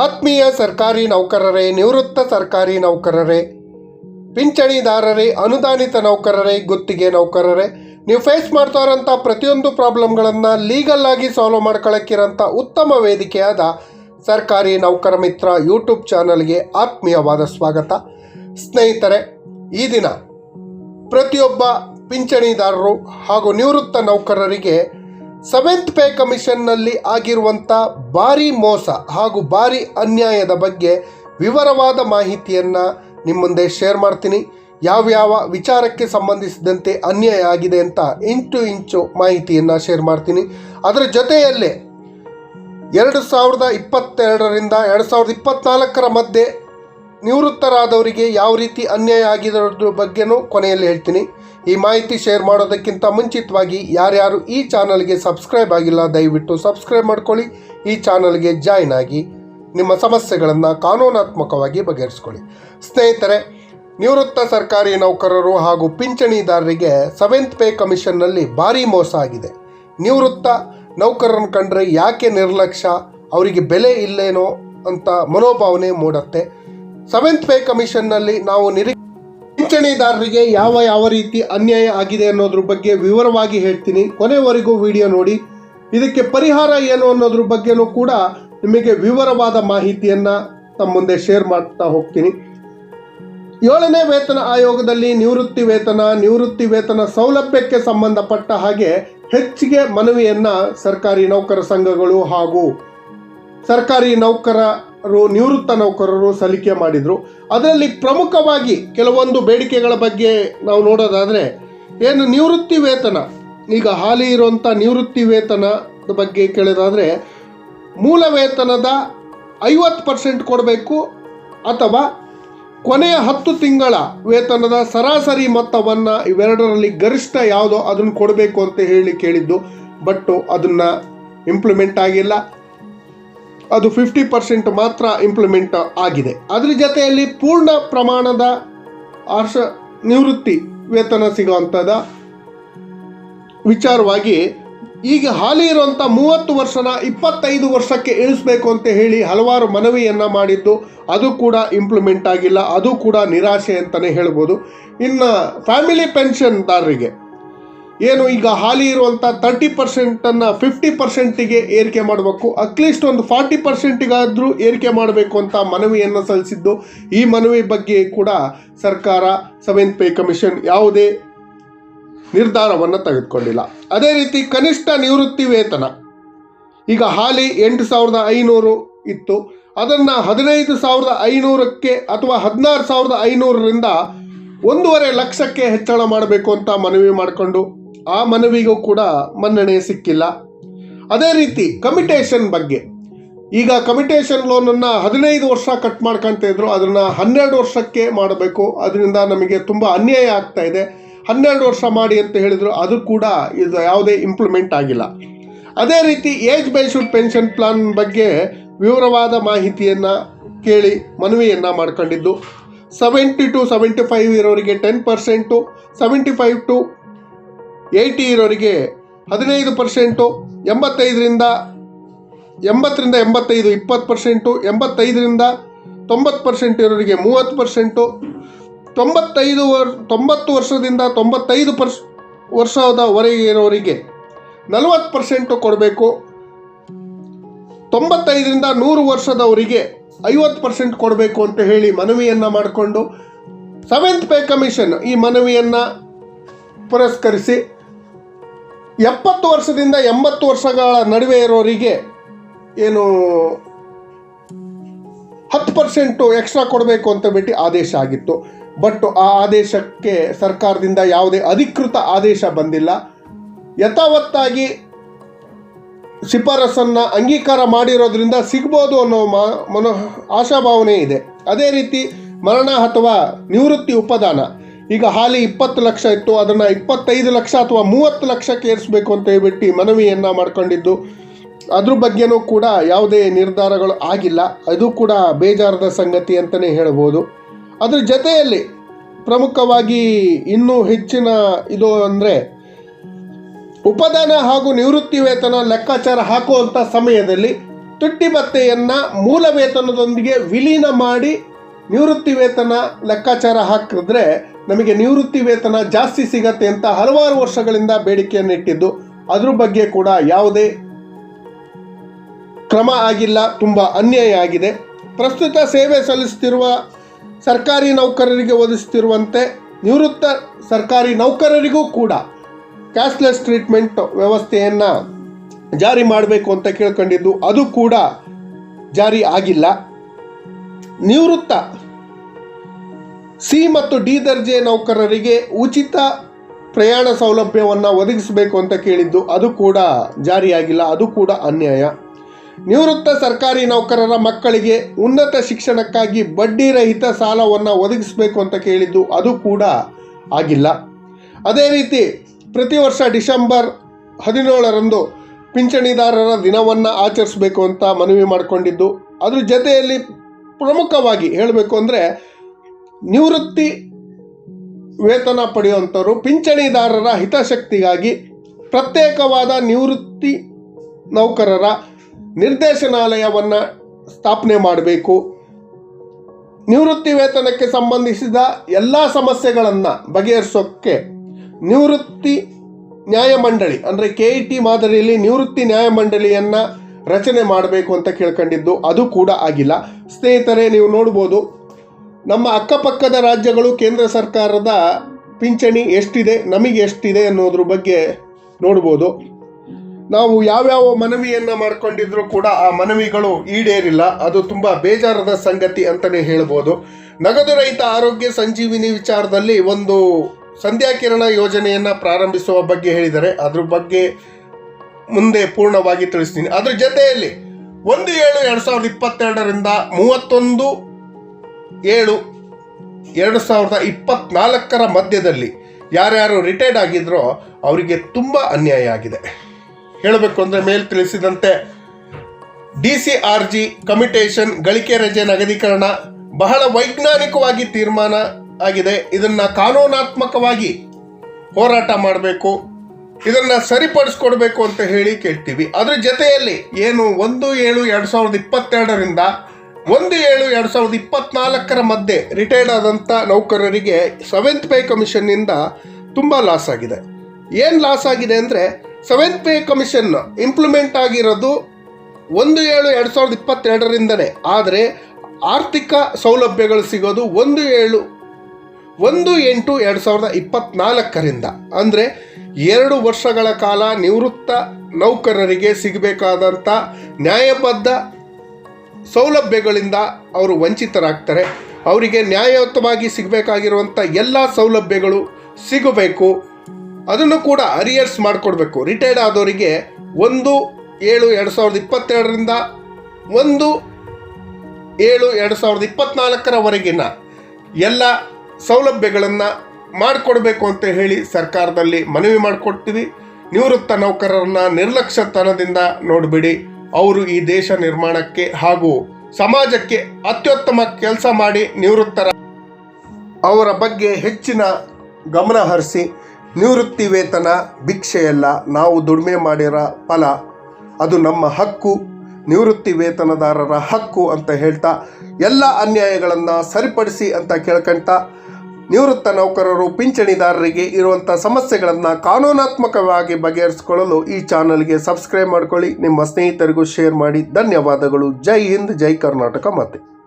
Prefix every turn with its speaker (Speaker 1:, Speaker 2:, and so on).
Speaker 1: ಆತ್ಮೀಯ ಸರ್ಕಾರಿ ನೌಕರರೇ, ನಿವೃತ್ತ ಸರ್ಕಾರಿ ನೌಕರರೇ, ಪಿಂಚಣಿದಾರರೇ, ಅನುದಾನಿತ ನೌಕರರೇ, ಗುತ್ತಿಗೆ ನೌಕರರೇ, ನೀವು ಫೇಸ್ ಮಾಡ್ತಾ ಇರೋಂಥ ಪ್ರತಿಯೊಂದು ಪ್ರಾಬ್ಲಮ್ಗಳನ್ನು ಲೀಗಲ್ ಆಗಿ ಸಾಲ್ವ್ ಮಾಡ್ಕೊಳ್ಳೋಕ್ಕಿರೋಂಥ ಉತ್ತಮ ವೇದಿಕೆಯಾದ ಸರ್ಕಾರಿ ನೌಕರ ಮಿತ್ರ ಯೂಟ್ಯೂಬ್ ಚಾನಲ್ಗೆ ಆತ್ಮೀಯವಾದ ಸ್ವಾಗತ. ಸ್ನೇಹಿತರೆ, ಈ ದಿನ ಪ್ರತಿಯೊಬ್ಬ ಪಿಂಚಣಿದಾರರು ಹಾಗೂ ನಿವೃತ್ತ ನೌಕರರಿಗೆ ಸೆವೆಂತ್ ಪೇ ಕಮಿಷನ್ನಲ್ಲಿ ಆಗಿರುವಂಥ ಭಾರಿ ಮೋಸ ಹಾಗೂ ಭಾರಿ ಅನ್ಯಾಯದ ಬಗ್ಗೆ ವಿವರವಾದ ಮಾಹಿತಿಯನ್ನು ನಿಮ್ಮ ಮುಂದೆ ಶೇರ್ ಮಾಡ್ತೀನಿ. ಯಾವ್ಯಾವ ವಿಚಾರಕ್ಕೆ ಸಂಬಂಧಿಸಿದಂತೆ ಅನ್ಯಾಯ ಆಗಿದೆ ಅಂತ ಇಂಚು ಇಂಚು ಮಾಹಿತಿಯನ್ನು ಶೇರ್ ಮಾಡ್ತೀನಿ. ಅದರ ಜೊತೆಯಲ್ಲೇ ಎರಡು ಸಾವಿರದ ಇಪ್ಪತ್ತೆರಡರಿಂದ ಎರಡು ಸಾವಿರದ ಇಪ್ಪತ್ತ್ನಾಲ್ಕರ ಮಧ್ಯೆ ನಿವೃತ್ತರಾದವರಿಗೆ ಯಾವ ರೀತಿ ಅನ್ಯಾಯ ಆಗಿರೋದ್ರ ಬಗ್ಗೆನೂ ಕೊನೆಯಲ್ಲಿ ಹೇಳ್ತೀನಿ. ಈ ಮಾಹಿತಿ ಶೇರ್ ಮಾಡೋದಕ್ಕಿಂತ ಮುಂಚಿತವಾಗಿ ಯಾರ್ಯಾರು ಈ ಚಾನಲ್ಗೆ ಸಬ್ಸ್ಕ್ರೈಬ್ ಆಗಿಲ್ಲ, ದಯವಿಟ್ಟು ಸಬ್ಸ್ಕ್ರೈಬ್ ಮಾಡ್ಕೊಳ್ಳಿ. ಈ ಚಾನಲ್ಗೆ ಜಾಯ್ನ್ ಆಗಿ ನಿಮ್ಮ ಸಮಸ್ಯೆಗಳನ್ನು ಕಾನೂನಾತ್ಮಕವಾಗಿ ಬಗೆಹರಿಸ್ಕೊಳ್ಳಿ. ಸ್ನೇಹಿತರೆ, ನಿವೃತ್ತ ಸರ್ಕಾರಿ ನೌಕರರು ಹಾಗೂ ಪಿಂಚಣಿದಾರರಿಗೆ ಸೆವೆಂತ್ ಪೇ ಕಮಿಷನ್ನಲ್ಲಿ ಭಾರೀ ಮೋಸ ಆಗಿದೆ. ನಿವೃತ್ತ ನೌಕರರನ್ನು ಕಂಡ್ರೆ ಯಾಕೆ ನಿರ್ಲಕ್ಷ್ಯ? ಅವರಿಗೆ ಬೆಲೆ ಇಲ್ಲೇನೋ ಅಂತ ಮನೋಭಾವನೆ ಮೂಡುತ್ತೆ. ಸೆವೆಂತ್ ಪೇ ಕಮಿಷನ್ನಲ್ಲಿ ನಾವು ನಿರೀ, ಪಿಂಚಣಿದಾರರಿಗೆ ಯಾವ ಯಾವ ರೀತಿ ಅನ್ಯಾಯ ಆಗಿದೆ ಅನ್ನೋದ್ರ ಬಗ್ಗೆ ವಿವರವಾಗಿ ಹೇಳ್ತೀನಿ. ಕೊನೆವರೆಗೂ ವಿಡಿಯೋ ನೋಡಿ. ಇದಕ್ಕೆ ಪರಿಹಾರ ಏನು ಅನ್ನೋದ್ರ ಬಗ್ಗೆನೂ ಕೂಡ ನಿಮಗೆ ವಿವರವಾದ ಮಾಹಿತಿಯನ್ನು ತಮ್ಮ ಮುಂದೆ ಶೇರ್ ಮಾಡ್ತಾ ಹೋಗ್ತೀನಿ. ಏಳನೇ ವೇತನ ಆಯೋಗದಲ್ಲಿ ನಿವೃತ್ತಿ ವೇತನ ನಿವೃತ್ತಿ ವೇತನ ಸೌಲಭ್ಯಕ್ಕೆ ಸಂಬಂಧಪಟ್ಟ ಹಾಗೆ ಹೆಚ್ಚಿಗೆ ಮನವಿಯನ್ನು ಸರ್ಕಾರಿ ನೌಕರ ಸಂಘಗಳು ಹಾಗೂ ಸರ್ಕಾರಿ ನೌಕರರು ನಿವೃತ್ತ ನೌಕರರು ಸಲ್ಲಿಕೆ ಮಾಡಿದರು. ಅದರಲ್ಲಿ ಪ್ರಮುಖವಾಗಿ ಕೆಲವೊಂದು ಬೇಡಿಕೆಗಳ ಬಗ್ಗೆ ನಾವು ನೋಡೋದಾದರೆ, ಏನು ನಿವೃತ್ತಿ ವೇತನ? ಈಗ ಹಾಲಿ ಇರುವಂಥ ನಿವೃತ್ತಿ ವೇತನದ ಬಗ್ಗೆ ಕೇಳೋದಾದರೆ, ಮೂಲ ವೇತನದ ಐವತ್ತು ಪರ್ಸೆಂಟ್ ಕೊಡಬೇಕು ಅಥವಾ ಕೊನೆಯ ಹತ್ತು ತಿಂಗಳ ವೇತನದ ಸರಾಸರಿ ಮೊತ್ತವನ್ನು ಇವೆರಡರಲ್ಲಿ ಗರಿಷ್ಠ ಯಾವುದೋ ಅದನ್ನು ಕೊಡಬೇಕು ಅಂತ ಹೇಳಿ ಕೇಳಿದ್ದು, ಬಟ್ಟು ಅದನ್ನು ಇಂಪ್ಲಿಮೆಂಟ್ ಆಗಿಲ್ಲ. ಅದು ಫಿಫ್ಟಿ ಪರ್ಸೆಂಟ್ ಮಾತ್ರ ಇಂಪ್ಲಿಮೆಂಟ್ ಆಗಿದೆ. ಅದರ ಜೊತೆಯಲ್ಲಿ ಪೂರ್ಣ ಪ್ರಮಾಣದ ಆರ್ಷ ನಿವೃತ್ತಿ ವೇತನ ಸಿಗುವಂಥದ ವಿಚಾರವಾಗಿ ಈಗ ಹಾಲಿ ಇರುವಂಥ ಮೂವತ್ತು ವರ್ಷನ ಇಪ್ಪತ್ತೈದು ವರ್ಷಕ್ಕೆ ಇಳಿಸಬೇಕು ಅಂತ ಹೇಳಿ ಹಲವಾರು ಮನವಿಯನ್ನು ಮಾಡಿದ್ದು ಅದು ಕೂಡ ಇಂಪ್ಲಿಮೆಂಟ್ ಆಗಿಲ್ಲ, ಅದು ಕೂಡ ನಿರಾಶೆ ಅಂತಲೇ ಹೇಳ್ಬೋದು. ಇನ್ನು ಫ್ಯಾಮಿಲಿ ಪೆನ್ಷನ್ದಾರರಿಗೆ ಏನು ಈಗ ಹಾಲಿ ಇರುವಂಥ ತರ್ಟಿ ಪರ್ಸೆಂಟನ್ನು ಫಿಫ್ಟಿ ಪರ್ಸೆಂಟಿಗೆ ಏರಿಕೆ ಮಾಡಬೇಕು. ಅಟ್ಲೀಸ್ಟ್ ಒಂದು ಫಾರ್ಟಿ ಪರ್ಸೆಂಟಿಗಾದರೂ ಏರಿಕೆ ಮಾಡಬೇಕು ಅಂತ ಮನವಿಯನ್ನು ಸಲ್ಲಿಸಿದ್ದು ಈ ಮನವಿ ಬಗ್ಗೆ ಕೂಡ ಸರ್ಕಾರ ಸೆವೆಂತ್ ಪೇ ಕಮಿಷನ್ ಯಾವುದೇ ನಿರ್ಧಾರವನ್ನು ತೆಗೆದುಕೊಂಡಿಲ್ಲ. ಅದೇ ರೀತಿ ಕನಿಷ್ಠ ನಿವೃತ್ತಿ ವೇತನ. ಈಗ ಹಾಲಿ ಎಂಟು ಸಾವಿರದ ಐನೂರು ಇತ್ತು. ಅದನ್ನು ಹದಿನೈದು ಸಾವಿರದ ಐನೂರಕ್ಕೆ ಅಥವಾ ಹದಿನಾರು ಸಾವಿರದ ಐನೂರರಿಂದ ಒಂದೂವರೆ ಲಕ್ಷಕ್ಕೆ ಹೆಚ್ಚಳ ಮಾಡಬೇಕು ಅಂತ ಮನವಿ ಮಾಡಿಕೊಂಡು ಆ ಮನವಿಗೂ ಕೂಡ ಮನ್ನಣೆ ಸಿಕ್ಕಿಲ್ಲ. ಅದೇ ರೀತಿ ಕಮಿಟೇಷನ್ ಬಗ್ಗೆ. ಈಗ ಕಮಿಟೇಷನ್ ಲೋನನ್ನು ಹದಿನೈದು ವರ್ಷ ಕಟ್ ಮಾಡ್ಕೊಂತ ಇದ್ರು ಅದನ್ನು ಹನ್ನೆರಡು ವರ್ಷಕ್ಕೆ ಮಾಡಬೇಕು. ಅದರಿಂದ ನಮಗೆ ತುಂಬ ಅನ್ಯಾಯ ಆಗ್ತಾ ಇದೆ. ಹನ್ನೆರಡು ವರ್ಷ ಮಾಡಿ ಅಂತ ಹೇಳಿದರು, ಅದು ಕೂಡ ಇದು ಯಾವುದೇ ಇಂಪ್ಲಿಮೆಂಟ್ ಆಗಿಲ್ಲ. ಅದೇ ರೀತಿ ಏಜ್ ಬೇಸ್ಡ್ ಪೆನ್ಷನ್ ಪ್ಲಾನ್ ಬಗ್ಗೆ ವಿವರವಾದ ಮಾಹಿತಿಯನ್ನು ಕೇಳಿ ಮನವಿಯನ್ನು ಮಾಡ್ಕೊಂಡಿದ್ದು ಸೆವೆಂಟಿ ಟು ಸೆವೆಂಟಿ ಫೈವ್ ಇರೋರಿಗೆ ten percent seventy five to eighty ಇರೋರಿಗೆ ಹದಿನೈದು ಪರ್ಸೆಂಟು, ಎಂಬತ್ತೈದರಿಂದ ಎಂಬತ್ತರಿಂದ ಎಂಬತ್ತೈದು, ಇಪ್ಪತ್ತು ಪರ್ಸೆಂಟು, ಎಂಬತ್ತೈದರಿಂದ ತೊಂಬತ್ತು ಪರ್ಸೆಂಟ್ ಇರೋರಿಗೆ ಮೂವತ್ತು ಪರ್ಸೆಂಟು, ತೊಂಬತ್ತೈದು ವರ್, ತೊಂಬತ್ತು ವರ್ಷದಿಂದ ತೊಂಬತ್ತೈದು ಪರ್ಸ್, ವರ್ಷದವರೆಗೆ ಇರೋರಿಗೆ ನಲವತ್ತು ಪರ್ಸೆಂಟು ಕೊಡಬೇಕು. ತೊಂಬತ್ತೈದರಿಂದ ನೂರು ವರ್ಷದವರಿಗೆ ಐವತ್ತು ಪರ್ಸೆಂಟ್ ಕೊಡಬೇಕು ಅಂತ ಹೇಳಿ ಮನವಿಯನ್ನು ಮಾಡಿಕೊಂಡು ಸೆವೆಂತ್ ಪೇ ಕಮಿಷನ್ ಈ ಮನವಿಯನ್ನು ಪುರಸ್ಕರಿಸಿ ಎಪ್ಪತ್ತು ವರ್ಷದಿಂದ ಎಂಬತ್ತು ವರ್ಷಗಳ ನಡುವೆ ಇರೋರಿಗೆ ಏನು ಹತ್ತು ಪರ್ಸೆಂಟು ಎಕ್ಸ್ಟ್ರಾ ಕೊಡಬೇಕು ಅಂತ ಬಿಟ್ಟು ಆದೇಶ ಆಗಿತ್ತು. ಬಟ್ ಆ ಆದೇಶಕ್ಕೆ ಸರ್ಕಾರದಿಂದ ಯಾವುದೇ ಅಧಿಕೃತ ಆದೇಶ ಬಂದಿಲ್ಲ. ಯಥಾವತ್ತಾಗಿ ಶಿಫಾರಸನ್ನು ಅಂಗೀಕಾರ ಮಾಡಿರೋದ್ರಿಂದ ಸಿಗ್ಬೋದು ಅನ್ನೋ ಮಾ, ಮನೋ, ಆಶಾಭಾವನೆ ಇದೆ. ಅದೇ ರೀತಿ ಮರಣ ಅಥವಾ ನಿವೃತ್ತಿ ಉಪದಾನ. ಈಗ ಹಾಲಿ ಇಪ್ಪತ್ತು ಲಕ್ಷ ಇತ್ತು, ಅದನ್ನು ಇಪ್ಪತ್ತೈದು ಲಕ್ಷ ಅಥವಾ ಮೂವತ್ತು ಲಕ್ಷಕ್ಕೆ ಏರಿಸಬೇಕು ಅಂತ ಹೇಳ್ಬಿಟ್ಟು ಮನವಿಯನ್ನು ಮಾಡ್ಕೊಂಡಿದ್ದು. ಅದ್ರ ಬಗ್ಗೆನೂ ಕೂಡ ಯಾವುದೇ ನಿರ್ಧಾರಗಳು ಆಗಿಲ್ಲ. ಅದು ಕೂಡ ಬೇಜಾರದ ಸಂಗತಿ ಅಂತಲೇ ಹೇಳ್ಬೋದು. ಅದ್ರ ಜೊತೆಯಲ್ಲಿ ಪ್ರಮುಖವಾಗಿ ಇನ್ನೂ ಹೆಚ್ಚಿನ ಇದು ಅಂದರೆ ಉಪದಾನ ಹಾಗೂ ನಿವೃತ್ತಿ ವೇತನ ಲೆಕ್ಕಾಚಾರ ಹಾಕುವಂಥ ಸಮಯದಲ್ಲಿ ತುಟ್ಟಿ ಭತ್ತೆಯನ್ನು ಮೂಲ ವೇತನದೊಂದಿಗೆ ವಿಲೀನ ಮಾಡಿ ನಿವೃತ್ತಿ ವೇತನ ಲೆಕ್ಕಾಚಾರ ಹಾಕಿದ್ರೆ ನಮಗೆ ನಿವೃತ್ತಿ ವೇತನ ಜಾಸ್ತಿ ಸಿಗತ್ತೆ ಅಂತ ಹಲವಾರು ವರ್ಷಗಳಿಂದ ಬೇಡಿಕೆಯನ್ನು ಇಟ್ಟಿದ್ದು, ಅದ್ರ ಬಗ್ಗೆ ಕೂಡ ಯಾವುದೇ ಕ್ರಮ ಆಗಿಲ್ಲ, ತುಂಬ ಅನ್ಯಾಯ ಆಗಿದೆ. ಪ್ರಸ್ತುತ ಸೇವೆ ಸಲ್ಲಿಸುತ್ತಿರುವ ಸರ್ಕಾರಿ ನೌಕರರಿಗೆ ಒದಗಿಸುತ್ತಿರುವಂತೆ ನಿವೃತ್ತ ಸರ್ಕಾರಿ ನೌಕರರಿಗೂ ಕೂಡ ಕ್ಯಾಶ್ಲೆಸ್ ಟ್ರೀಟ್ಮೆಂಟ್ ವ್ಯವಸ್ಥೆಯನ್ನು ಜಾರಿ ಮಾಡಬೇಕು ಅಂತ ಕೇಳ್ಕೊಂಡಿದ್ದು, ಅದು ಕೂಡ ಜಾರಿ ಆಗಿಲ್ಲ. ನಿವೃತ್ತ ಸಿ ಮತ್ತು ಡಿ ದರ್ಜೆ ನೌಕರರಿಗೆ ಉಚಿತ ಪ್ರಯಾಣ ಸೌಲಭ್ಯವನ್ನು ಒದಗಿಸಬೇಕು ಅಂತ ಕೇಳಿದ್ದು ಅದು ಕೂಡ ಜಾರಿಯಾಗಿಲ್ಲ, ಅದು ಕೂಡ ಅನ್ಯಾಯ. ನಿವೃತ್ತ ಸರ್ಕಾರಿ ನೌಕರರ ಮಕ್ಕಳಿಗೆ ಉನ್ನತ ಶಿಕ್ಷಣಕ್ಕಾಗಿ ಬಡ್ಡಿ ರಹಿತ ಸಾಲವನ್ನು ಒದಗಿಸಬೇಕು ಅಂತ ಕೇಳಿದ್ದು ಅದು ಕೂಡ ಆಗಿಲ್ಲ. ಅದೇ ರೀತಿ ಪ್ರತಿ ವರ್ಷ ಡಿಸೆಂಬರ್ ಹದಿನೇಳರಂದು ಪಿಂಚಣಿದಾರರ ದಿನವನ್ನು ಆಚರಿಸಬೇಕು ಅಂತ ಮನವಿ ಮಾಡಿಕೊಂಡಿದ್ದು. ಅದ್ರ ಜೊತೆಯಲ್ಲಿ ಪ್ರಮುಖವಾಗಿ ಹೇಳಬೇಕು ಅಂದರೆ ನಿವೃತ್ತಿ ವೇತನ ಪಡೆಯುವಂಥವರು ಪಿಂಚಣಿದಾರರ ಹಿತಾಸಕ್ತಿಗಾಗಿ ಪ್ರತ್ಯೇಕವಾದ ನಿವೃತ್ತಿ ನೌಕರರ ನಿರ್ದೇಶನಾಲಯವನ್ನು ಸ್ಥಾಪನೆ ಮಾಡಬೇಕು. ನಿವೃತ್ತಿ ವೇತನಕ್ಕೆ ಸಂಬಂಧಿಸಿದ ಎಲ್ಲ ಸಮಸ್ಯೆಗಳನ್ನು ಬಗೆಹರಿಸೋಕ್ಕೆ ನಿವೃತ್ತಿ ನ್ಯಾಯಮಂಡಳಿ, ಅಂದರೆ ಕೆ ಇ ಟಿ ಮಾದರಿಯಲ್ಲಿ ನಿವೃತ್ತಿ ನ್ಯಾಯಮಂಡಳಿಯನ್ನು ರಚನೆ ಮಾಡಬೇಕು ಅಂತ ಕೇಳ್ಕೊಂಡಿದ್ದು ಅದು ಕೂಡ ಆಗಿಲ್ಲ. ಸ್ನೇಹಿತರೆ, ನೀವು ನೋಡ್ಬೋದು ನಮ್ಮ ಅಕ್ಕಪಕ್ಕದ ರಾಜ್ಯಗಳು ಕೇಂದ್ರ ಸರ್ಕಾರದ ಪಿಂಚಣಿ ಎಷ್ಟಿದೆ, ನಮಗೆ ಎಷ್ಟಿದೆ ಅನ್ನೋದ್ರ ಬಗ್ಗೆ ನೋಡ್ಬೋದು. ನಾವು ಯಾವ್ಯಾವ ಮನವಿಯನ್ನು ಮಾಡ್ಕೊಂಡಿದ್ರು ಕೂಡ ಆ ಮನವಿಗಳು ಈಡೇರಿಲ್ಲ. ಅದು ತುಂಬ ಬೇಜಾರದ ಸಂಗತಿ ಅಂತಲೇ ಹೇಳ್ಬೋದು. ನಗದು ರಹಿತ ಆರೋಗ್ಯ ಸಂಜೀವಿನಿ ವಿಚಾರದಲ್ಲಿ ಒಂದು ಸಂಧ್ಯಾ ಕಿರಣ ಯೋಜನೆಯನ್ನು ಪ್ರಾರಂಭಿಸುವ ಬಗ್ಗೆ ಹೇಳಿದರೆ ಅದ್ರ ಬಗ್ಗೆ ಮುಂದೆ ಪೂರ್ಣವಾಗಿ ತಿಳಿಸ್ತೀನಿ. ಅದ್ರ ಜೊತೆಯಲ್ಲಿ ಒಂದು ಏಳು ಎರಡು ಸಾವಿರದ ಇಪ್ಪತ್ತೆರಡರಿಂದ ಮೂವತ್ತೊಂದು ಏಳು. ಎರಡು ಸಾವಿರದ ಇಪ್ಪತ್ನಾಲ್ಕರ ಮಧ್ಯದಲ್ಲಿ ಯಾರ್ಯಾರು ರಿಟೈರ್ಡ್ ಆಗಿದ್ರೋ ಅವರಿಗೆ ತುಂಬ ಅನ್ಯಾಯ ಆಗಿದೆ. ಹೇಳಬೇಕು ಅಂದರೆ ಮೇಲೆ ತಿಳಿಸಿದಂತೆ D C R G commutation ಗಳಿಕೆ ರಜೆ ನಗದೀಕರಣ ಬಹಳ ವೈಜ್ಞಾನಿಕವಾಗಿ ತೀರ್ಮಾನ ಆಗಿದೆ. ಇದನ್ನು ಕಾನೂನಾತ್ಮಕವಾಗಿ ಹೋರಾಟ ಮಾಡಬೇಕು, ಇದನ್ನು ಸರಿಪಡಿಸ್ಕೊಡ್ಬೇಕು ಅಂತ ಹೇಳಿ ಕೇಳ್ತೀವಿ. ಅದರ ಜೊತೆಯಲ್ಲಿ ಏನು ಒಂದು ಏಳು ಎರಡು ಸಾವಿರದ ಇಪ್ಪತ್ತೆರಡರಿಂದ ಒಂದು ಏಳು ಎರಡು ಸಾವಿರದ ಇಪ್ಪತ್ನಾಲ್ಕರ ಮಧ್ಯೆ ರಿಟೈರ್ಡ್ ಆದಂಥ ನೌಕರರಿಗೆ ಸೆವೆಂತ್ ಪೇ ಕಮಿಷನ್ನಿಂದ ತುಂಬ ಲಾಸ್ ಆಗಿದೆ. ಏನು ಲಾಸ್ ಆಗಿದೆ ಅಂದರೆ ಸೆವೆಂತ್ ಪೇ ಕಮಿಷನ್ ಇಂಪ್ಲಿಮೆಂಟ್ ಆಗಿರೋದು ಒಂದು ಏಳು ಎರಡು ಸಾವಿರದ ಇಪ್ಪತ್ತೆರಡರಿಂದಲೇ ಆದರೆ ಆರ್ಥಿಕ ಸೌಲಭ್ಯಗಳು ಸಿಗೋದು ಒಂದು ಏಳು, ಒಂದು ಎಂಟು ಎರಡು ಸಾವಿರದ ಇಪ್ಪತ್ನಾಲ್ಕರಿಂದ. ಅಂದರೆ ಎರಡು ವರ್ಷಗಳ ಕಾಲ ನಿವೃತ್ತ ನೌಕರರಿಗೆ ಸಿಗಬೇಕಾದಂಥ ನ್ಯಾಯಬದ್ಧ ಸೌಲಭ್ಯಗಳಿಂದ ಅವರು ವಂಚಿತರಾಗ್ತಾರೆ. ಅವರಿಗೆ ನ್ಯಾಯಯುತವಾಗಿ ಸಿಗಬೇಕಾಗಿರುವಂಥ ಎಲ್ಲ ಸೌಲಭ್ಯಗಳು ಸಿಗಬೇಕು. ಅದನ್ನು ಕೂಡ ಅರಿಯರ್ಸ್ ಮಾಡಿಕೊಡ್ಬೇಕು. ರಿಟೈರ್ಡ್ ಆದವರಿಗೆ ಒಂದು ಏಳು ಎರಡು ಸಾವಿರದ ಇಪ್ಪತ್ತೆರಡರಿಂದ ಒಂದು ಏಳು ಎರಡು ಸಾವಿರದ ಇಪ್ಪತ್ನಾಲ್ಕರವರೆಗಿನ ಎಲ್ಲ ಸೌಲಭ್ಯಗಳನ್ನು ಮಾಡಿಕೊಡ್ಬೇಕು ಅಂತ ಹೇಳಿ ಸರ್ಕಾರದಲ್ಲಿ ಮನವಿ ಮಾಡಿಕೊಡ್ತೀವಿ ನಿವೃತ್ತ ನೌಕರರನ್ನ ನಿರ್ಲಕ್ಷ್ಯತನದಿಂದ ನೋಡಬೇಡಿ. ಅವರು ಈ ದೇಶ ನಿರ್ಮಾಣಕ್ಕೆ ಹಾಗೂ ಸಮಾಜಕ್ಕೆ ಅತ್ಯುತ್ತಮ ಕೆಲಸ ಮಾಡಿ ನಿವೃತ್ತರ ಅವರ ಬಗ್ಗೆ ಹೆಚ್ಚಿನ ಗಮನ ಹರಿಸಿ ನಿವೃತ್ತಿ ವೇತನ ಭಿಕ್ಷೆಯಲ್ಲ, ನಾವು ದುಡಿಮೆ ಮಾಡಿರೋ ಫಲ. ಅದು ನಮ್ಮ ಹಕ್ಕು. ನಿವೃತ್ತಿ ವೇತನದಾರರ ಹಕ್ಕು ಅಂತ ಹೇಳ್ತಾ ಎಲ್ಲ ಅನ್ಯಾಯಗಳನ್ನು ಸರಿಪಡಿಸಿ ಅಂತ ಕೇಳ್ಕೊಂತ ನಿವೃತ್ತ ನೌಕರರು ಪಿಂಚಣಿದಾರರಿಗೆ ಇರುವಂಥ ಸಮಸ್ಯೆಗಳನ್ನು ಕಾನೂನಾತ್ಮಕವಾಗಿ ಬಗೆಹರಿಸಿಕೊಳ್ಳಲು ಈ ಚಾನಲ್ಗೆ ಸಬ್ಸ್ಕ್ರೈಬ್ ಮಾಡ್ಕೊಳ್ಳಿ. ನಿಮ್ಮ ಸ್ನೇಹಿತರಿಗೂ ಶೇರ್ ಮಾಡಿ. ಧನ್ಯವಾದಗಳು. ಜೈ ಹಿಂದ್, ಜೈ ಕರ್ನಾಟಕ. ಮಾತೆ